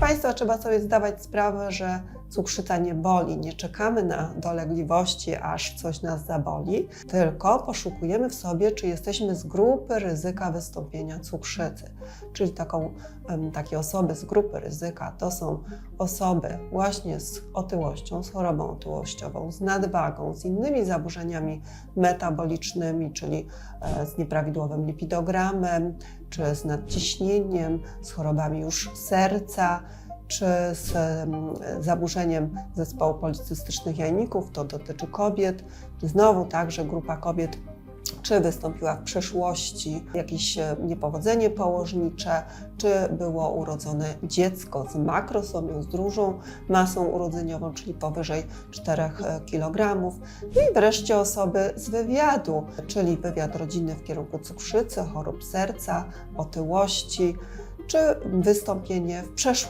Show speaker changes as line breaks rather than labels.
Państwa, trzeba sobie zdawać sprawę, że cukrzyca nie boli. Nie czekamy na dolegliwości, aż coś nas zaboli, tylko poszukujemy w sobie, czy jesteśmy z grupy ryzyka wystąpienia cukrzycy. Czyli taką, takie osoby z grupy ryzyka to są osoby właśnie z otyłością, z chorobą otyłościową, z nadwagą, z innymi zaburzeniami metabolicznymi, czyli e, z nieprawidłowym lipidogramem, czy z nadciśnieniem, z chorobami już serca, czy z em, zaburzeniem zespołu policystycznych jajników, to dotyczy kobiet. Znowu także grupa kobiet, czy wystąpiła w przeszłości jakieś e, niepowodzenie położnicze, czy było urodzone dziecko z makrosomią, z dużą masą urodzeniową, czyli powyżej 4 kg. No i wreszcie osoby z wywiadu, czyli wywiad rodzinny w kierunku cukrzycy, chorób serca, otyłości, czy wystąpienie w przeszłości